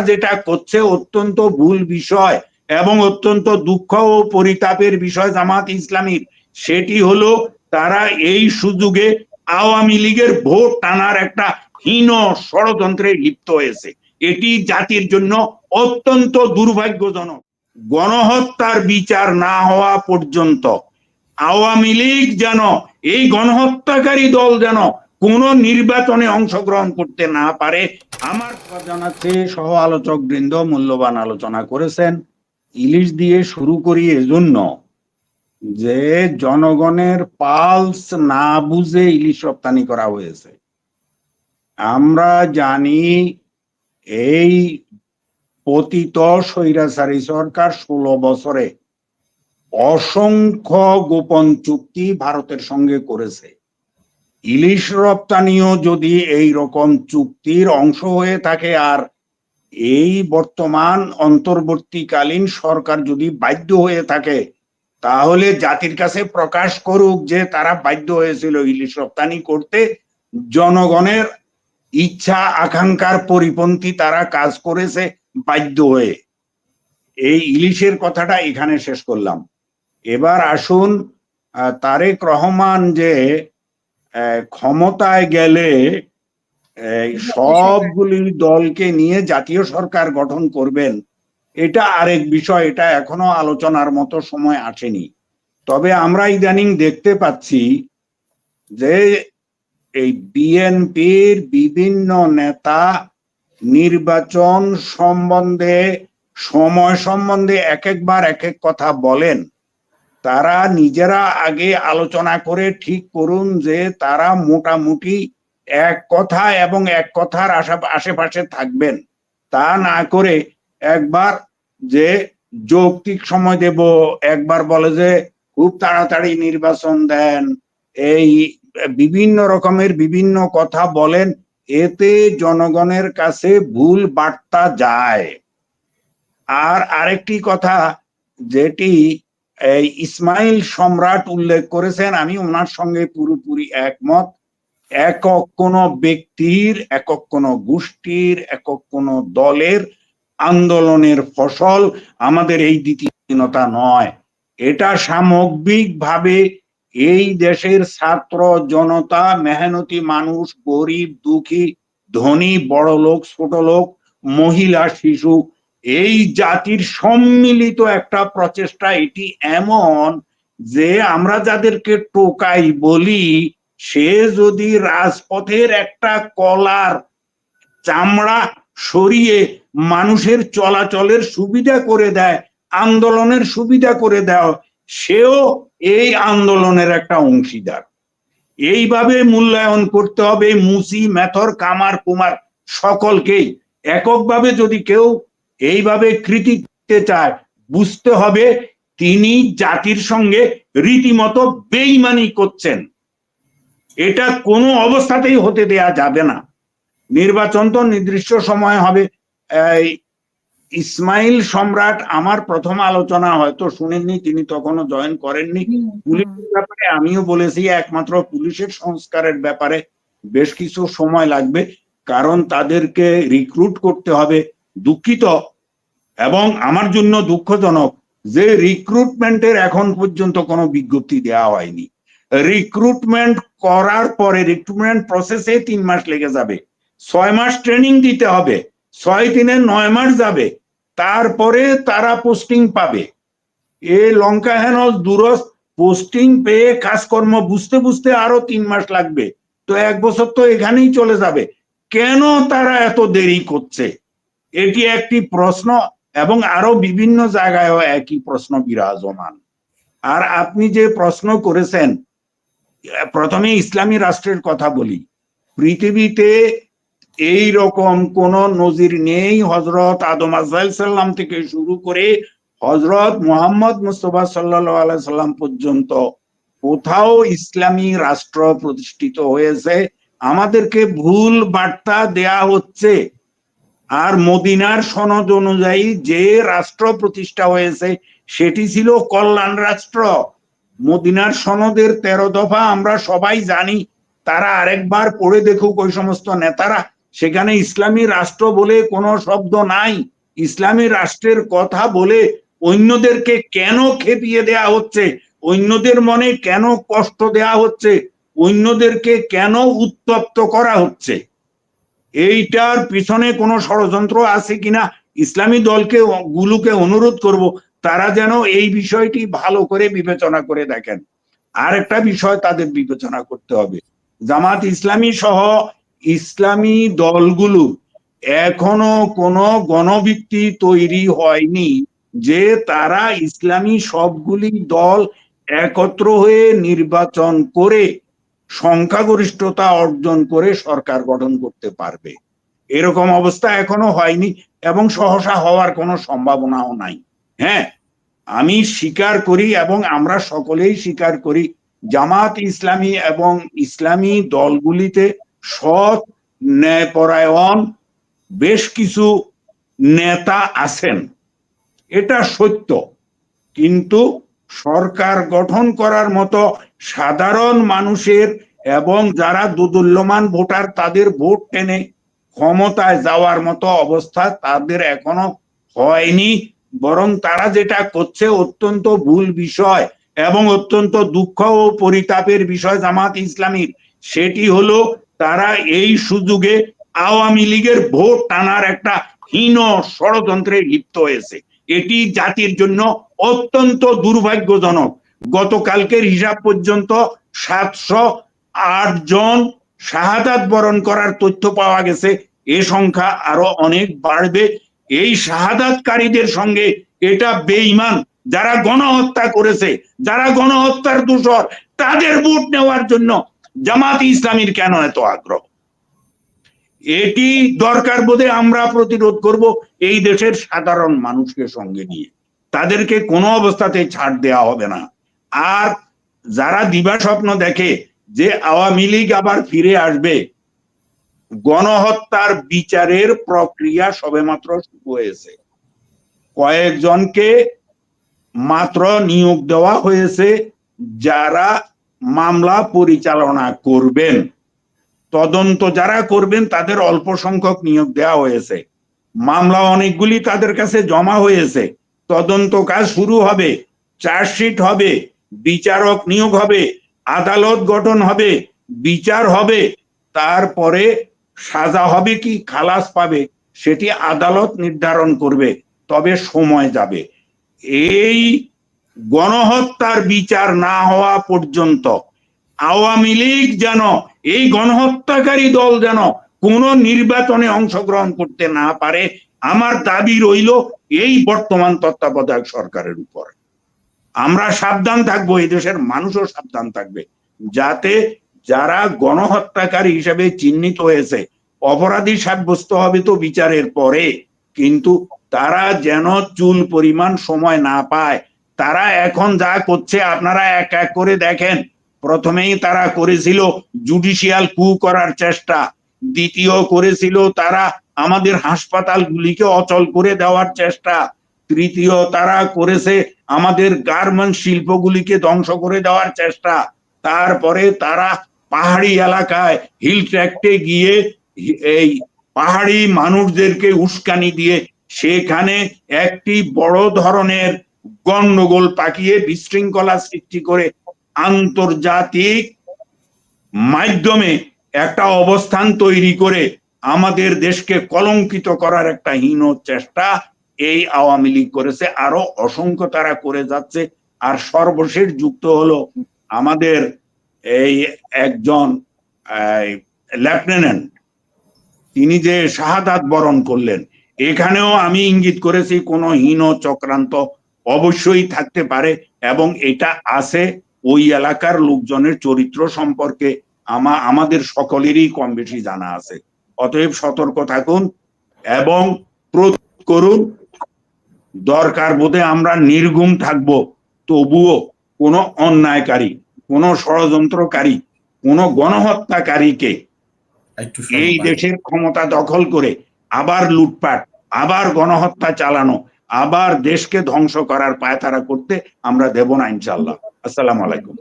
যেটা করছে অত্যন্ত ভুল বিষয় এবং অত্যন্ত দুঃখ ও পরিতাপের বিষয় জামাত ইসলামীর। সেটি হলো তারা এই সুযোগে আওয়ামী লীগের ভোট টানার একটা হীন ষড়যন্ত্রে লিপ্ত হয়েছে। এটি জাতির জন্য অত্যন্ত দুর্ভাগ্যজনক। গণহত্যার বিচার না হওয়া পর্যন্ত আওয়ামী লীগ যেন এই গণহত্যাকারী দল যেন কোন নির্বাচনে অংশগ্রহণ করতে না পারে, আমার জানাচ্ছে সহ আলোচক বৃন্দ মূল্যবান আলোচনা করেছেন। ইলিশ দিয়ে শুরু করি এজন্য যে জনগণের পালস না বুঝে ইলিশ রপ্তানি করা হয়েছে। আমরা জানি এই পতিত স্বৈরাচারী সরকার ষোলো বছরে অসংখ্য গোপন চুক্তি ভারতের সঙ্গে করেছে। ইলিশ রপ্তানিও যদি এই রকম চুক্তির অংশ হয়ে থাকে, আর এই বর্তমান অন্তর্বর্তীকালীন সরকার যদি বাধ্য হয়ে থাকে, তাহলে জাতির কাছে প্রকাশ করুক যে তারা বাধ্য হয়েছিল ইলিশ রপ্তানি করতে। জনগণের ইচ্ছা, আকাঙ্ক্ষার পরিপন্থী তারা কাজ করেছে বাধ্য হয়ে। এই ইলিশের কথাটা এখানে শেষ করলাম। এবার আসুন তারেক রহমান যে ক্ষমতায় গেলে সবগুলি দলকে নিয়ে জাতীয় সরকার গঠন করবেন, এটা আরেক বিষয়, এটা এখনও আলোচনার মতো সময় আসেনি। তবে আমরা ইদানিং দেখতে পাচ্ছি যে এই বিএনপির বিভিন্ন নেতা নির্বাচন সম্বন্ধে, সময় সম্বন্ধে এক একবার এক এক কথা বলেন। তারা নিজেরা আগে আলোচনা করে ঠিক করুন যে তারা মোটামুটি এক কথা এবং এক কথার আশেপাশে থাকবেন। তা না করে একবার যে যৌক্তিক সময় দেব, একবার বলে যে খুব তাড়াতাড়ি নির্বাচন দেন, এই বিভিন্ন রকমের বিভিন্ন কথা বলেন, এতে জনগণের কাছে ভুল বার্তা যায়। আর আরেকটি কথা যেটি ইসমাইল সম্রাট উল্লেখ করেছেন, আমি ওনার সঙ্গে পুরোপুরি একমত। একক কোন ব্যক্তির, একক কোন গোষ্ঠীর, একক কোন দলের আন্দোলনের ফসল আমাদের এই দ্বিতীয়তা নয়। এটা সামগ্রিকভাবে এই দেশের ছাত্র জনতা, মেহনতি মানুষ, গরিব, দুঃখী, ধনী বড় লোক ছোট লোক মহিলা, শিশু এই জাতির সম্মিলিত একটা প্রচেষ্টা এটি এমন যে আমরা যাদেরকে টোকাই বলি, সে যদি রাজপথের একটা কলার চামড়া সরিয়ে মানুষের চলাচলের সুবিধা করে দেয়, আন্দোলনের সুবিধা করে দেয়, সেও এই আন্দোলনের একটা অংশীদার। এইভাবে মূল্যায়ন করতে হবে, মুসি, মেথর, কামার, কুমার সকলকেই। এককভাবে যদি কেউ এইভাবে কৃতিত্বে চায় বুঝতে হবে তিনি জাতির সঙ্গে রীতিমতো বেইমানি করছেন। এটা কোনো অবস্থাতেই হতে দেয়া যাবে না। নির্বাচন তো নির্দিষ্ট সময় হবে। ইসমাইল সম্রাট আমার প্রথম আলোচনা হয়তো শুনেননি তিনি তখনও জয়েন করেননি। পুলিশের ব্যাপারে আমিও বলেছি একমাত্র পুলিশের সংস্কারের ব্যাপারে বেশ কিছু সময় লাগবে। কারণ তাদেরকে রিক্রুট করতে হবে। দুঃখিত এবং আমার জন্য দুঃখজনক যে রিক্রুটমেন্টের এখন পর্যন্ত কোনো বিজ্ঞপ্তি দেওয়া হয়নি। রিক্রুটমেন্ট করার পরে রিক্রুটমেন্ট প্রসেসে তিন মাস লেগে যাবে। ছয় মাস ট্রেনিং দিতে হবে। ছয় দিনে নয় মাস যাবে। তারপরে তারা পোস্টিং পাবে। এ লঙ্কা হেন দূরস পোস্টিং পেয়ে কাজকর্ম বুঝতে বুঝতে আরও তিন মাস লাগবে। তো এক বছর তো এখানেই চলে যাবে। কেন তারা এত দেরি করছে? এটি একটি প্রশ্ন। এবং আরও বিভিন্ন জায়গায়ও একই প্রশ্ন বিরাজমান। আর আপনি যে প্রশ্ন করেছেন, প্রথমে ইসলামী রাষ্ট্রের কথা বলি। পৃথিবীতে এই রকম কোন নজির নেই হজরত আদম সাল্লাম থেকে শুরু করে হজরত মোহাম্মদ মুস্তফা সাল্লাহ সাল্লাম পর্যন্ত কোথাও ইসলামী রাষ্ট্র প্রতিষ্ঠিত হয়েছে। আমাদেরকে ভুল বার্তা দেয়া হচ্ছে। আর মদিনার সনদ অনুযায়ী যে রাষ্ট্র প্রতিষ্ঠা হয়েছে, সেটি ছিল কল্যাণ রাষ্ট্র। মদিনার সনদের তেরো দফা আমরা সবাই জানি, তারা আরেকবার পড়ে দেখুক ওই সমস্ত নেতারা। সেখানে ইসলামী রাষ্ট্র বলে কোনো শব্দ নাই। ইসলামী রাষ্ট্রের কথা বলে অন্যদেরকে কেন খেপিয়ে দেয়া হচ্ছে? অন্যদের মনে কেন কষ্ট দেয়া হচ্ছে? অন্যদেরকে কেন উত্তপ্ত করা হচ্ছে? এইটার পিছনে কোনো ষড়যন্ত্র আছে কিনা ইসলামী দলকে গুলোকে অনুরোধ করব, তারা যেন এই বিষয়টি ভালো করে বিবেচনা করে দেখেন। আর একটা বিষয় তাদের বিবেচনা করতে হবে। জামাত ইসলামী সহ ইসলামী দলগুলো এখনও কোনো গণভিত্তি তৈরি হয়নি যে তারা ইসলামী সবগুলি দল একত্র হয়ে নির্বাচন করে সংখ্যাগরিষ্ঠতা অর্জন করে সরকার গঠন করতে পারবে। এরকম অবস্থা এখনও হয়নি এবং সহসা হওয়ার কোনো সম্ভাবনাও নাই। হ্যাঁ আমি স্বীকার করি এবং আমরা সকলেই স্বীকার করি, জামাত ইসলামী এবং ইসলামী দলগুলিতে সৎ ন্যায়পরায়ণ বেশ কিছু নেতা আছেন। এটা সত্য। কিন্তু সরকার গঠন করার মতো সাধারণ মানুষের এবং যারা দুদুল্যমান ভোটার, তাদের ভোট টেনে ক্ষমতায় যাওয়ার মতো অবস্থা তাদের এখনও হয়নি। বরং তারা যেটা করছে, অত্যন্ত ভুল বিষয় এবং অত্যন্ত দুঃখ ও পরিতাপের বিষয় জামাত ইসলামীর। সেটি হলো, তারা এই সুযোগে আওয়ামী লীগের ভোট টানার একটা হীন ষড়যন্ত্রে লিপ্ত হয়েছে। এটি জাতির জন্য অত্যন্ত দুর্ভাগ্যজনক। গতকালকের হিসাব পর্যন্ত সাতশো আট জন শাহাদাত বরণ করার তথ্য পাওয়া গেছে। এ সংখ্যা আরও অনেক বাড়বে। এই শাহাদাতকারীদের সঙ্গে এটা বেঈমান। যারা গণহত্যা করেছে, যারা গণহত্যার দূষর, তাদের ভোট নেওয়ার জন্য জামাত ইসলামীর কেন এত আগ্রহ? এটি দরকার বোধে আমরা প্রতিরোধ করব এই দেশের সাধারণ মানুষকে সঙ্গে নিয়ে। তাদেরকে কোনো অবস্থাতে ছাড় দেওয়া হবে না। আর যারা দিবা স্বপ্ন দেখে যে আওয়ামী লীগ আবার ফিরে আসবে, গণহত্যার বিচারের প্রক্রিয়া সবেমাত্র শুরু হয়েছে। কয়েকজনকে মাত্র নিয়োগ দেওয়া হয়েছে যারা মামলা পরিচালনা করবেন। তদন্ত যারা করবেন, তাদের অল্প সংখ্যক নিয়োগ দেওয়া হয়েছে। মামলা অনেকগুলি তাদের কাছে জমা হয়েছে। তদন্ত কাজ শুরু হবে, চার্জশিট হবে বিচারক নিয়োগ হবে, আদালত গঠন হবে, বিচার হবে, তারপরে সাজা হবে কি, খালাস পাবে, সেটি আদালত নির্ধারণ করবে, তবে সময় যাবে। এই গণহত্যার বিচার না হওয়া পর্যন্ত আওয়ামী লীগ যেন, এই গণহত্যাকারী দল যেন কোন নির্বাচনে অংশগ্রহণ করতে না পারে, আমার দাবি রইল এই বর্তমান তত্ত্বাবধায়ক সরকারের উপর। আমরা সাবধান থাকব, এই দেশের মানুষও সাবধান থাকবে। যাতে যারা গণহত্যাকারী হিসেবে চিহ্নিত হয়েছে, অপরাধী সাব্যস্ত হবে তো বিচারের পরে, কিন্তু তারা যেন চুল পরিমাণ সময় না পায়। তারা এখন যা করছে, আপনারা এক এক করে দেখেন। প্রথমেই তারা করেছিল জুডিশিয়াল কু করার চেষ্টা। দ্বিতীয় করেছিল তারা আমাদের হাসপাতালগুলিকে অচল করে দেওয়ার চেষ্টা। তৃতীয় তারা করেছে আমাদের গার্মেন্ট শিল্পগুলিকে ধ্বংস করে দেওয়ার চেষ্টা। তারপরে তারা পাহাড়ি এলাকায় হিল ট্র্যাক্টে গিয়ে এই পাহাড়ি মানুষদেরকে উস্কানি দিয়ে সেখানে একটি বড় ধরনের গন্ডগোল পাকিয়ে বিশৃঙ্খলা সৃষ্টি করে আন্তর্জাতিক মাধ্যমে একটা অবস্থান তৈরি করে আমাদের দেশকে কলঙ্কিত করার একটা হীন চেষ্টা এই আওয়ামী লীগ করেছে, আরও অসংখ্য তারা করে যাচ্ছে, আর সর্বশেষ যুক্ত হলো আমাদের এই একজন লেফটেন্যান্ট, তিনি যে শাহাদাত বরণ করলেন, এখানেও আমি ইঙ্গিত করেছি কোনো হীন চক্রান্ত অবশ্যই থাকতে পারে এবং এটা আছে ওই এলাকার লোকজনের চরিত্র সম্পর্কে, আমা, আমাদের সকলেরই কম বেশি জানা আছে। অতএব সতর্ক থাকুন এবং করুন। দরকার বোধে আমরা নির্গুম থাকব তবুও কোনো অন্যায়কারী কোনো ষড়যন্ত্রকারী কোনো গণহত্যাকারীকে এই দেশের ক্ষমতা দখল করে আবার লুটপাট আবার গণহত্যা চালানো আবার দেশকে ধ্বংস করার পায়তারা করতে আমরা দেব না ইনশাল্লাহ আসসালাম আলাইকুম।